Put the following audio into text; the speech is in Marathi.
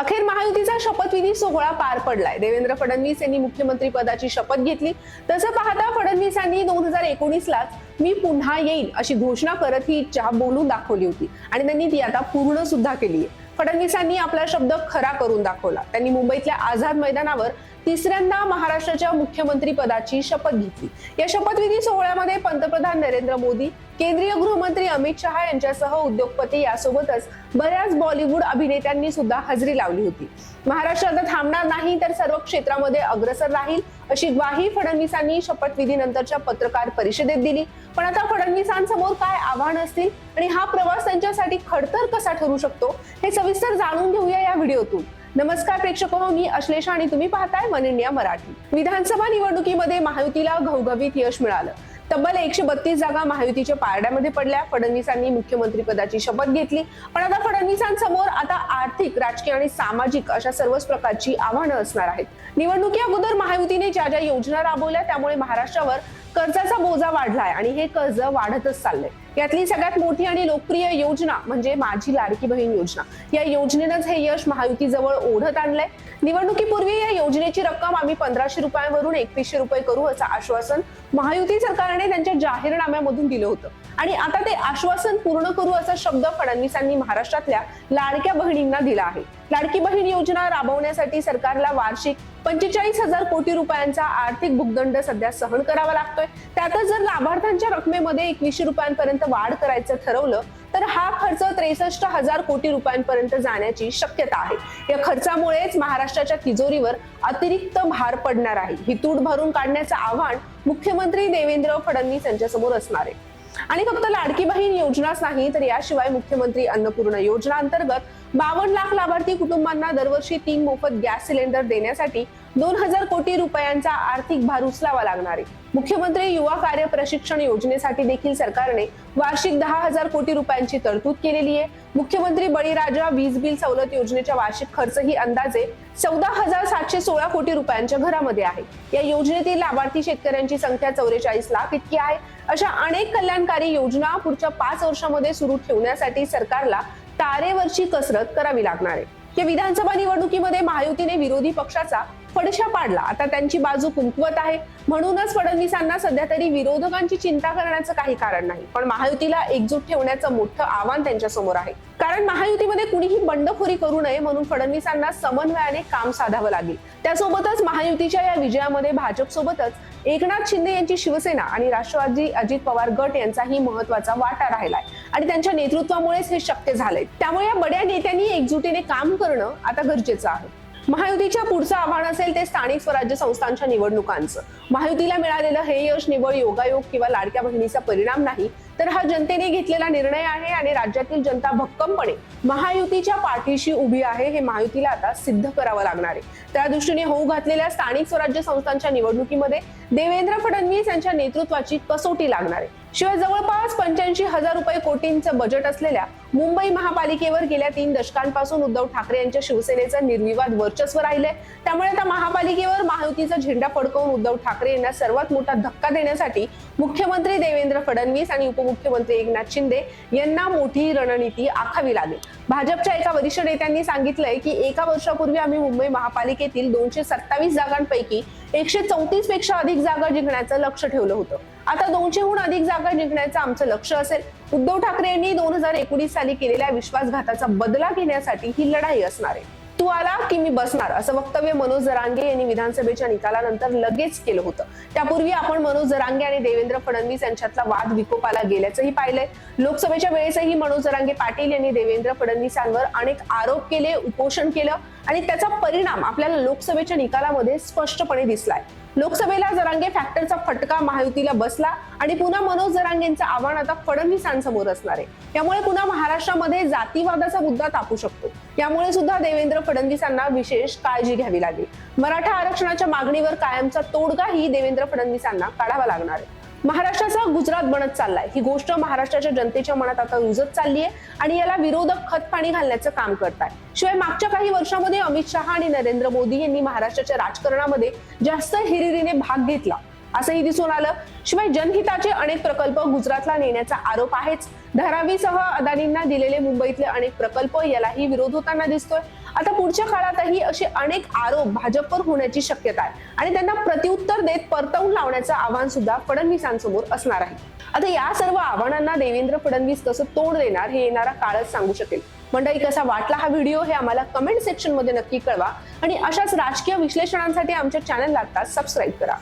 अखेर महायुतीचा शपथविधी सोहळा पार पडलाय. देवेंद्र फडणवीस यांनी मुख्यमंत्री पदाची शपथ घेतली. तसं पाहता फडणवीसांनी दोन हजार एकोणीसलाच मी पुन्हा येईल अशी घोषणा करत ही इच्छा बोलून दाखवली होती. आणि त्यांनी ती आता पूर्ण सुद्धा केली आहे फडणवीसांनी आपला शब्द खरा करून दाखवला. त्यांनी मुंबईतल्या आझाद मैदानावर तिसऱ्यांदा महाराष्ट्राच्या मुख्यमंत्री पदाची शपथ घेतली. या शपथविधी सोहळ्यामध्ये पंतप्रधान नरेंद्र मोदी केंद्रीय गृहमंत्री अमित शहा यांच्यासह उद्योगपती यासोबतच बऱ्याच बॉलिवूड अभिनेत्यांनी सुद्धा हजेरी लावली होती. महाराष्ट्र आता थांबणार नाही तर सर्व क्षेत्रामध्ये अग्रसर राहील अशी ग्वाही फडणवीसांनी शपथविधीनंतरच्या पत्रकार परिषदेत दिली. पण आता फडणवीसांसमोर काय आव्हान असतील आणि हा प्रवास त्यांच्यासाठी खडतर कसा ठरू शकतो हे सविस्तर जाणून घेऊया या व्हिडिओतून. नमस्कार प्रेक्षक हो मी अश्लेषा आणि तुम्ही पाहताय वन इंडिया मराठी. विधानसभा निवडणुकीमध्ये महायुतीला घवघवीत यश मिळालं. तब्बल एकशे बत्तीस जागा महायुतीच्या पारड्यामध्ये पडल्या. फडणवीसांनी मुख्यमंत्री पदाची शपथ घेतली. पण आता फडणवीसांसमोर आता आर्थिक राजकीय आणि सामाजिक अशा सर्वच प्रकारची आव्हानं असणार आहेत. निवडणुकी अगोदर महायुतीने ज्या ज्या योजना राबवल्या त्यामुळे महाराष्ट्रावर कर्जाचा बोजा वाढलाय आणि हे कर्ज वाढतच चाललंय. यातली सगळ्यात मोठी आणि लोकप्रिय योजना म्हणजे माझी लाडकी बहीण योजना. या योजनेनंच हे यश महायुतीजवळ ओढत आणलंय. निवडणुकीपूर्वी या योजनेची रक्कम आम्ही पंधराशे रुपयांवरून एकवीसशे रुपये करू असं आश्वासन महायुती सरकारने त्यांच्या जाहीरनाम्यामधून दिलं होतं. आणि आता ते आश्वासन पूर्ण करू असा शब्द फडणवीसांनी महाराष्ट्रातल्या लाडक्या बहिणींना दिला आहे. लाडकी बहीण योजना राबवण्यासाठी सरकारला वार्षिक पंचेचाळीस हजार कोटी रुपयांचा आर्थिक भूगदंड सध्या सहन करावा लागतोय. त्यातच जर लाभार्थ्यांच्या रकमेमध्ये एकवीसशे रुपयांपर्यंत वाढ करायचं ठरवलं तर हा खर्च त्रेसष्ट हजार कोटी रुपयांपर्यंत जाण्याची शक्यता आहे. या खर्चामुळेच महाराष्ट्राच्या तिजोरीवर अतिरिक्त भार पडणार आहे. ही तूट भरून काढण्याचं आव्हान मुख्यमंत्री देवेंद्र फडणवीस यांच्यासमोर असणार आहे. आणि फक्त लाडकी बहीण योजनाच नाही तर याशिवाय मुख्यमंत्री अन्नपूर्णा योजना अंतर्गत बावन्न लाख लाभार्थी कुटुंबांना दरवर्षी तीन मोफत गॅस सिलेंडर देण्यासाठी दोन हजार कोटी रुपयांचा आर्थिक भार उचलावा लागणार आहे. मुख्यमंत्री युवा कार्य प्रशिक्षण योजनेसाठी देखील सरकारने वार्षिक दहा हजार कोटी रुपयांची तरतूद केलेली आहे. मुख्यमंत्री बळीराजा वीज बिल सवलत योजनेचा वार्षिक खर्च ही अंदाजे चौदा हजार सातशे सोळा कोटी रुपयांच्या घरामध्ये आहे. या योजनेतील लाभार्थी शेतकऱ्यांची संख्या चौवेचाळीस लाख इतकी आहे. अशा अनेक कल्याणकारी योजना पुढच्या पाच वर्षामध्ये सुरू ठेवण्यासाठी सरकारला तारेवरची कसरत करावी लागणार आहे. या विधानसभा निवडणुकीमध्ये महायुतीने विरोधी पक्षाचा फडशा पाडला. आता त्यांची बाजू कुंकवत आहे. म्हणूनच फडणवीसांना सध्या तरी विरोधकांची चिंता करण्याचं काही कारण नाही. पण महायुतीला एकजूट ठेवण्याचं मोठं आव्हान त्यांच्यासमोर आहे. कारण महायुतीमध्ये कुणीही बंडखोरी करू नये म्हणून फडणवीसांना समन्वयाने काम साधावं लागेल. त्यासोबतच महायुतीच्या या विजयामध्ये भाजपसोबतच एकनाथ शिंदे यांची शिवसेना आणि राष्ट्रवादी अजित पवार गट यांचाही महत्त्वाचा वाटा राहिलाय. आणि त्यांच्या नेतृत्वामुळेच हे शक्य झालंय. त्यामुळे या बड्या नेत्यांनी एकजुटीने काम करणं आता गरजेचं आहे. महायुतीच्या पुढचं आव्हान असेल ते स्थानिक स्वराज्य संस्थांच्या निवडणुकांचं. महायुतीला मिळालेलं हे यश निवड योगायोग किंवा लाडक्या बहिणीचा परिणाम नाही तर हा जनतेने घेतलेला निर्णय आहे आणि राज्यातील जनता भक्कमपणे महायुतीच्या पाठीशी उभी आहे हे महायुतीला आता सिद्ध करावं लागणार आहे. त्या दृष्टीने होऊ घातलेल्या स्थानिक स्वराज्य संस्थांच्या निवडणुकीमध्ये देवेंद्र फडणवीस यांच्या नेतृत्वाची कसोटी लागणार आहे. शिवाय जवळपास पंच्याऐंशी हजार रुपये कोटींचं बजेट असलेल्या मुंबई महापालिकेवर गेल्या तीन दशकांपासून उद्धव ठाकरे यांच्या शिवसेनेचं निर्विवाद वर्चस्व राहिलंय. त्यामुळे आता महापालिकेवर महायुतीचा झेंडा फडकवून उद्धव ठाकरे यांना सर्वात मोठा धक्का देण्यासाठी मुख्यमंत्री देवेंद्र फडणवीस आणि मुख्यमंत्री एकनाथ शिंदे यांना मोठी रणनीती आखावी लागेल. भाजपच्या एका वरिष्ठ नेत्यांनी सांगितलंय की एका वर्षापूर्वी आम्ही मुंबई महापालिकेतील दोनशे सत्तावीस जागांपैकी एकशे चौतीसपेक्षा अधिक जागा जिंकण्याचं लक्ष ठेवलं होतं. आता दोनशेहून अधिक जागा जिंकण्याचं आमचं लक्ष असेल. उद्धव ठाकरे यांनी दोन हजार एकोणीस साली केलेल्या विश्वासघाताचा बदला घेण्यासाठी ही लढाई असणार आहे. तू आला की मी बसणार? असं वक्तव्य मनोज जरांगे यांनी विधानसभेच्या निकालानंतर लगेच केलं होतं. त्यापूर्वी आपण मनोज जरांगे आणि देवेंद्र फडणवीस यांच्यातला वाद विकोपाला गेल्याचंही पाहिलंय. लोकसभेच्या वेळेसही मनोज जरांगे पाटील यांनी देवेंद्र फडणवीसांवर अनेक आरोप केले उपोषण केलं. आणि त्याचा परिणाम आपल्याला लोकसभेच्या निकालामध्ये स्पष्टपणे दिसलाय. लोकसभेला जरांगे फॅक्टरचा फटका महायुतीला बसला आणि पुन्हा मनोज जरांगेंचं आव्हान आता फडणवीसांसमोर असणार आहे. त्यामुळे पुन्हा महाराष्ट्रामध्ये जातीवादाचा मुद्दा तापू शकतो. यामुळे सुद्धा देवेंद्र फडणवीसांना विशेष काळजी घ्यावी लागेल. मराठा आरक्षणाच्या मागणीवर कायमचा तोडगाही देवेंद्र फडणवीसांना काढावा लागणार आहे. महाराष्ट्राचा गुजरात बनत चाललाय. ही गोष्ट महाराष्ट्राच्या जनतेच्या मनात आता रुजत चालली आहे आणि याला विरोधक खतपाणी घालण्याचं काम करताय शिवाय मागच्या काही वर्षामध्ये अमित शहा आणि नरेंद्र मोदी यांनी महाराष्ट्राच्या राजकारणामध्ये जास्त हिरिरीने भाग घेतला. असंही दिसून आलं. शिवाय जनहिताचे अनेक प्रकल्प गुजरातला नेण्याचा आरोप आहेच. धारावीसह अदानींना दिलेले मुंबईतले अनेक प्रकल्प यालाही विरोध होताना दिसतोय. आता पुढच्या काळातही असे अनेक आरोप भाजपवर होण्याची शक्यता आहे. आणि त्यांना प्रत्युत्तर देत परतवून लावण्याचं आव्हान सुद्धा फडणवीसांसमोर असणार आहे. आता या सर्व आव्हानांना देवेंद्र फडणवीस कसं तोंड देणार हे येणारा काळच सांगू शकेल. मंडळी कसा वाटला हा व्हिडिओ हे आम्हाला कमेंट सेक्शनमध्ये नक्की कळवा. आणि अशाच राजकीय विश्लेषणांसाठी आमच्या चॅनलला आता सबस्क्राईब करा.